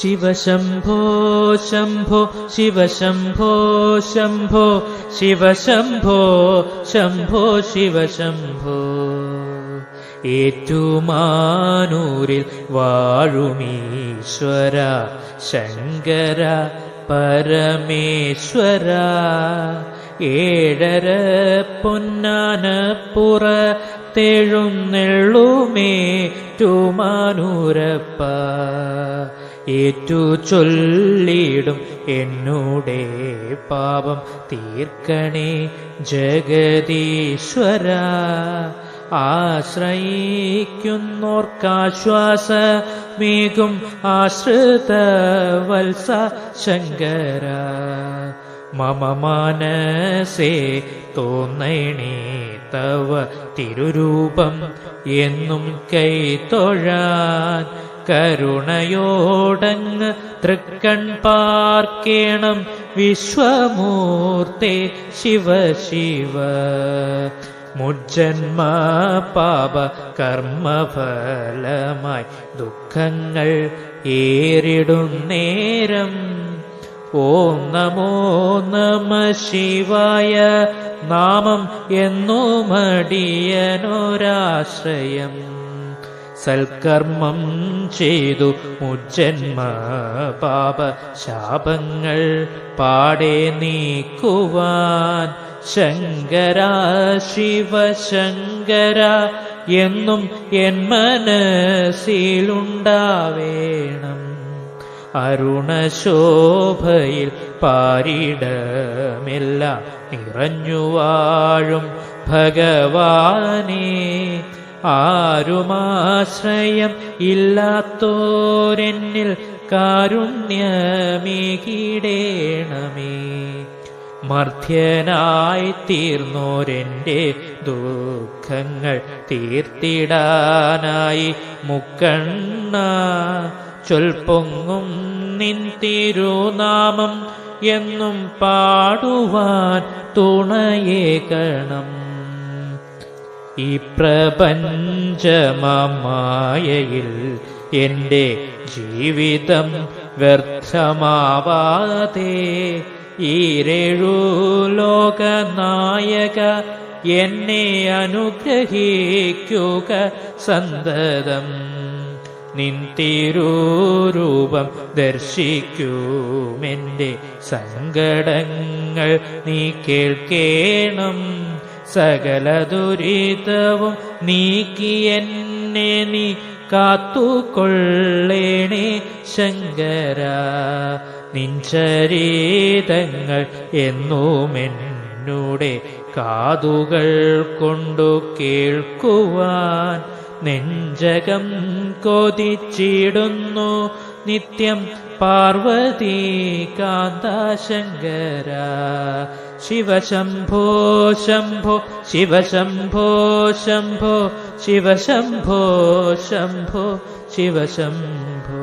ശിവശംഭോ ശംഭോ ശിവശംഭോ ശംഭോ ശിവശംഭോ ശംഭോ ശിവശംഭോ. ഏറ്റുമാനൂരിൽ വാഴുമീശ്വര ശങ്കര പരമേശ്വര. ഏഴര പൊന്നാനപ്പുറ തെഴുന്നെള്ളുമേറ്റുമാനൂരപ്പ. ഏറ്റു ചൊല്ലിടും എന്നൂടെ പാപം തീർക്കണേ ജഗതീശ്വര ആശ്രയിക്കുന്നോർക്കാശ്വാസ മേഘും ആശ്രിത വത്സ ശങ്കര മമ മാനസേ തോന്നണേ തവ തിരുരൂപം എന്നും കൈത്തൊഴാൻ കരുണയോടങ്ങ് തൃക്കൺ പാർക്കേണം വിശ്വമൂർത്തെ ശിവ ശിവ. മുജ്ജന്മ പാപ കർമ്മഫലമായി ദുഃഖങ്ങൾ ഏറിടും നേരം. ഓം നമോ നമ ശിവായ നാമം എന്നുമടിയനൊരാശ്രയം. സൽക്കർമ്മം ചെയ്തു മുജ്ജന്മ പാപ ശാപങ്ങൾ പാടെ നീക്കുവാൻ. ശങ്കര ശിവ ശങ്കര എന്നും എൻ മനസ്സിലുണ്ടാവേണം. അരുണശോഭയിൽ പാരിടമെല്ലാം നിറഞ്ഞു വാഴും ഭഗവാനേ. ആരുമാശ്രയം ഇല്ലാത്തോരെന്നിൽ കാരുണ്യമേകിടേണമേ. മർദ്ധ്യനായി തീർന്നോരെന്റെ ദുഃഖങ്ങൾ തീർത്തിടാനായി മുക്കണ്ണ ചൊൽപ്പൊങ്ങും നിൻ തിരുനാമം എന്നും പാടുവാൻ തുണയേകണം ഈ പ്രപഞ്ചമമായയിൽ എന്റെ ജീവിതം വ്യർത്ഥമാവാതെ ഈരേഴു ലോകനായക എന്നെ അനുഗ്രഹിക്കുക സന്തതം ദർശിക്കൂമെന്റെ ദർശിക്കുമെന്റെ സങ്കടങ്ങൾ നീ കേൾക്കേണം. സകല ദുരിതവും നീക്കി എന്നെ നീ കാത്തുകൊള്ളേണേ ശങ്കര. നിൻചരീതങ്ങൾ എന്നുമെന്നൂടെ കാതുകൾ കൊണ്ടു കേൾക്കുവാൻ നെഞ്ചകം കൊതിച്ചിടുന്നു നിത്യം പാർവതി കാന്താശങ്കര शिव शम्भो शम्भो शिव शम्भो शम्भो शिव शम्भो शम्भो शिव शम्भो